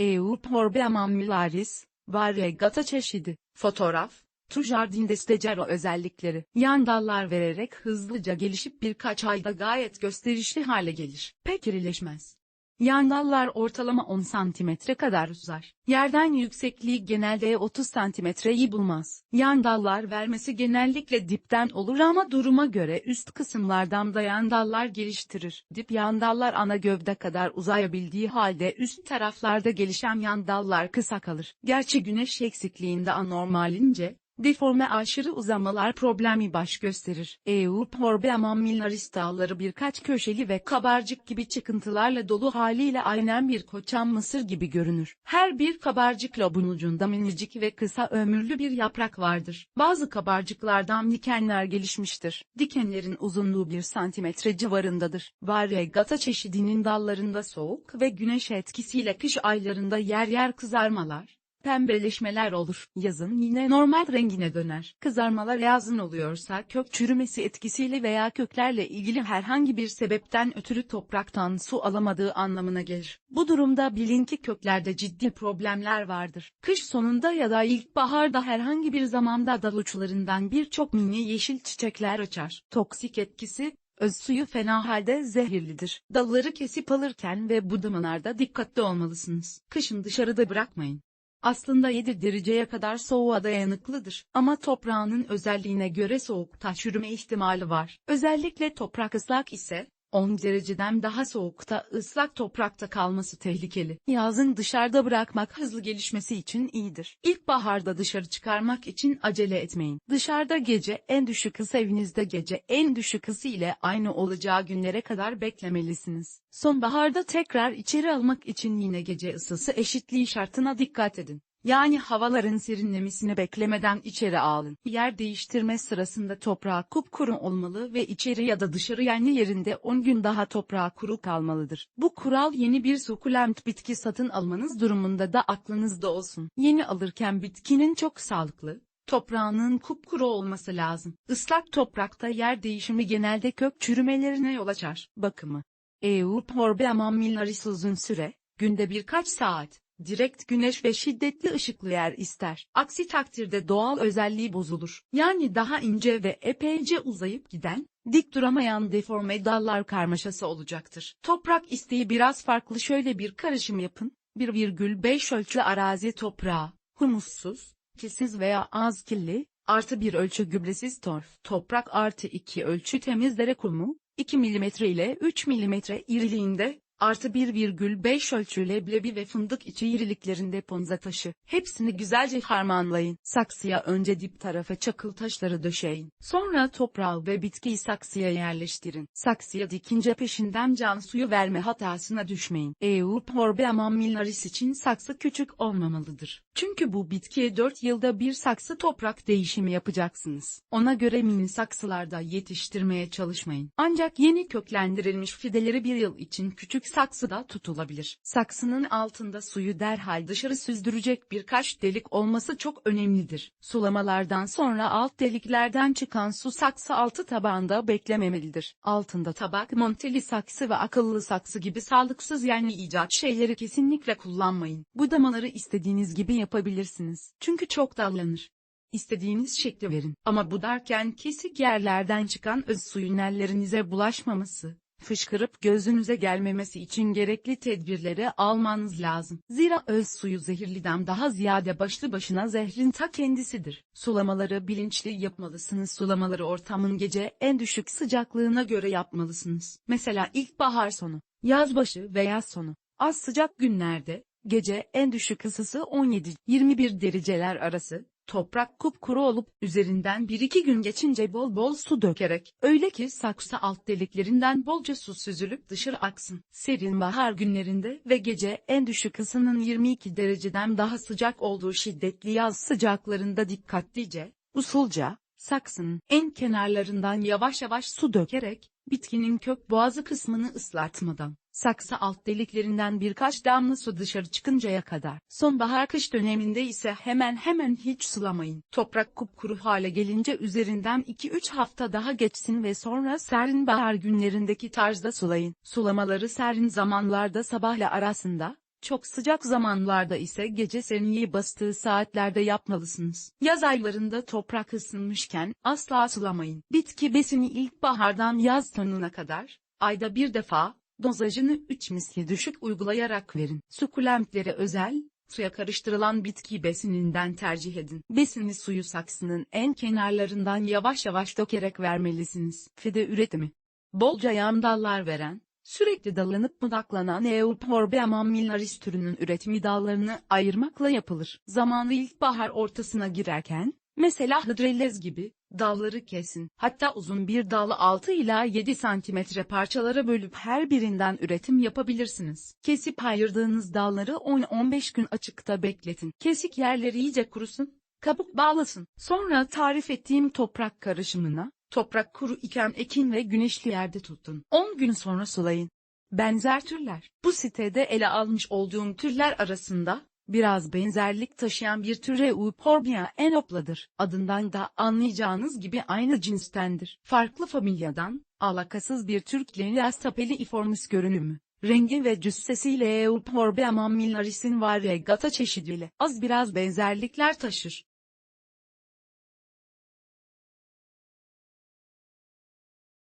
Euporbia mammillaris, variegata çeşidi. Fotoğraf, Tu Jardin de Stegero özellikleri, yan dallar vererek hızlıca gelişip birkaç ayda gayet gösterişli hale gelir. Pek irileşmez. Yan dallar ortalama 10 santimetre kadar uzar. Yerden yüksekliği genelde 30 santimetreyi bulmaz. Yan dallar vermesi genellikle dipten olur ama duruma göre üst kısımlardan da yan dallar geliştirir. Dip yan dallar ana gövde kadar uzayabildiği halde üst taraflarda gelişen yan dallar kısa kalır. Gerçi güneş eksikliğinde anormalince, Deforme aşırı uzamalar problemi baş gösterir. Euporbia mammillaris dağları birkaç köşeli ve kabarcık gibi çıkıntılarla dolu haliyle aynen bir koçan mısır gibi görünür. Her bir kabarcık lobun ucunda minicik ve kısa ömürlü bir yaprak vardır. Bazı kabarcıklardan dikenler gelişmiştir. Dikenlerin uzunluğu 1 santimetre civarındadır. Variegata çeşidinin dallarında soğuk ve güneş etkisiyle kış aylarında yer yer kızarmalar, pembeleşmeler olur. Yazın yine normal rengine döner. Kızarmalar yazın oluyorsa kök çürümesi etkisiyle veya köklerle ilgili herhangi bir sebepten ötürü topraktan su alamadığı anlamına gelir. Bu durumda bilin ki köklerde ciddi problemler vardır. Kış sonunda ya da ilkbaharda herhangi bir zamanda dal uçlarından birçok mini yeşil çiçekler açar. Toksik etkisi, Öz suyu fena halde zehirlidir. Dalları kesip alırken ve budamanlarda dikkatli olmalısınız. Kışın dışarıda bırakmayın. Aslında 7 dereceye kadar soğuğa dayanıklıdır. Ama toprağının özelliğine göre soğukta çürüme ihtimali var. Özellikle toprak ıslak ise, 10 dereceden daha soğukta ıslak toprakta kalması tehlikeli. Yazın dışarıda bırakmak hızlı gelişmesi için iyidir. İlkbaharda dışarı çıkarmak için acele etmeyin. Dışarıda gece en düşük ısı evinizde gece en düşük ısı ile aynı olacağı günlere kadar beklemelisiniz. Sonbaharda tekrar içeri almak için yine gece ısısı eşitliği şartına dikkat edin. Yani havaların serinlemesini beklemeden içeri alın. Yer değiştirme sırasında toprağı kupkuru olmalı ve içeri ya da dışarı yani yerinde 10 gün daha toprağı kuru kalmalıdır. Bu kural yeni bir sukulent bitki satın almanız durumunda da aklınızda olsun. Yeni alırken bitkinin çok sağlıklı, toprağının kupkuru olması lazım. Islak toprakta yer değişimi genelde kök çürümelerine yol açar. Bakımı Euporbia mammillaris uzun süre, günde birkaç saat, direkt güneş ve şiddetli ışıklı yer ister. Aksi takdirde doğal özelliği bozulur. Yani daha ince ve epeyce uzayıp giden, dik duramayan deforme dallar karmaşası olacaktır. Toprak isteği biraz farklı şöyle bir karışım yapın. 1,5 ölçü arazi toprağı, humussuz, kilsiz veya az killi, artı bir ölçü gübresiz torf, toprak artı 2 ölçü temiz dere kumu, 2 mm ile 3 mm iriliğinde, artı 1,5 ölçü leblebi ve fındık içi iriliklerinde ponza taşı. Hepsini güzelce harmanlayın. Saksıya önce dip tarafa çakıl taşları döşeyin. Sonra toprağı ve bitkiyi saksıya yerleştirin. Saksıya dikince peşinden can suyu verme hatasına düşmeyin. Euporbia mammillaris için saksı küçük olmamalıdır. Çünkü bu bitkiye 4 yılda bir saksı toprak değişimi yapacaksınız. Ona göre mini saksılarda yetiştirmeye çalışmayın. Ancak yeni köklendirilmiş fideleri bir yıl için küçük saksıda tutulabilir. Saksının altında suyu derhal dışarı süzdürecek birkaç delik olması çok önemlidir. Sulamalardan sonra alt deliklerden çıkan su saksı altı tabağında beklememelidir. Altında tabak monteli saksı ve akıllı saksı gibi sağlıksız yani icat şeyleri kesinlikle kullanmayın. Budamaları istediğiniz gibi yapabilirsiniz. Çünkü çok dallanır. İstediğiniz şekli verin. Ama budarken kesik yerlerden çıkan öz suyun ellerinize bulaşmaması, fışkırıp gözünüze gelmemesi için gerekli tedbirleri almanız lazım. Zira öz suyu zehirliden daha ziyade başlı başına zehrin ta kendisidir. Sulamaları bilinçli yapmalısınız. Sulamaları ortamın gece en düşük sıcaklığına göre yapmalısınız. Mesela ilkbahar sonu, yaz başı veya yaz sonu. Az sıcak günlerde, gece en düşük ısısı 17-21 dereceler arası, toprak kupkuru olup üzerinden bir iki gün geçince bol bol su dökerek, öyle ki saksı alt deliklerinden bolca su süzülüp dışarı aksın. Serin bahar günlerinde ve gece en düşük ısının 22 dereceden daha sıcak olduğu şiddetli yaz sıcaklarında dikkatlice, usulca, saksının en kenarlarından yavaş yavaş su dökerek, bitkinin kök boğazı kısmını ıslatmadan, saksı alt deliklerinden birkaç damla su dışarı çıkıncaya kadar. Sonbahar kış döneminde ise hemen hemen hiç sulamayın. Toprak kupkuru hale gelince üzerinden 2-3 hafta daha geçsin ve sonra serin bahar günlerindeki tarzda sulayın. Sulamaları serin zamanlarda sabahla arasında, Çok sıcak zamanlarda ise gece serinliği bastığı saatlerde yapmalısınız. Yaz aylarında toprak ısınmışken asla sulamayın. Bitki besini ilkbahardan yaz sonuna kadar, ayda bir defa, dozajını 3 misli düşük uygulayarak verin. Sukulentlere özel, suya karıştırılan bitki besininden tercih edin. Besini suyu saksının en kenarlarından yavaş yavaş dökerek vermelisiniz. Fide üretimi Bolca yan dallar veren, sürekli dalanıp budaklanan Euporbia mammillaris türünün üretimi dallarını ayırmakla yapılır. Zamanı ilkbahar ortasına girerken, mesela hıdrellez gibi, dalları kesin. Hatta uzun bir dalı 6 ila 7 santimetre parçalara bölüp her birinden üretim yapabilirsiniz. Kesip ayırdığınız dalları 10-15 gün açıkta bekletin. Kesik yerleri iyice kurusun, kabuk bağlasın. Sonra tarif ettiğim toprak karışımına, toprak kuru iken ekin ve güneşli yerde tutun. 10 gün sonra sulayın. Benzer türler. Bu sitede ele almış olduğum türler arasında, biraz benzerlik taşıyan bir tür Euporbia enopladır. Adından da anlayacağınız gibi aynı cinstendir. Farklı familyadan, alakasız bir tür Clinias tapeliiformis görünümü. Rengi ve cüssesiyle Euporbia mammillaris'in variegata çeşidiyle az biraz benzerlikler taşır.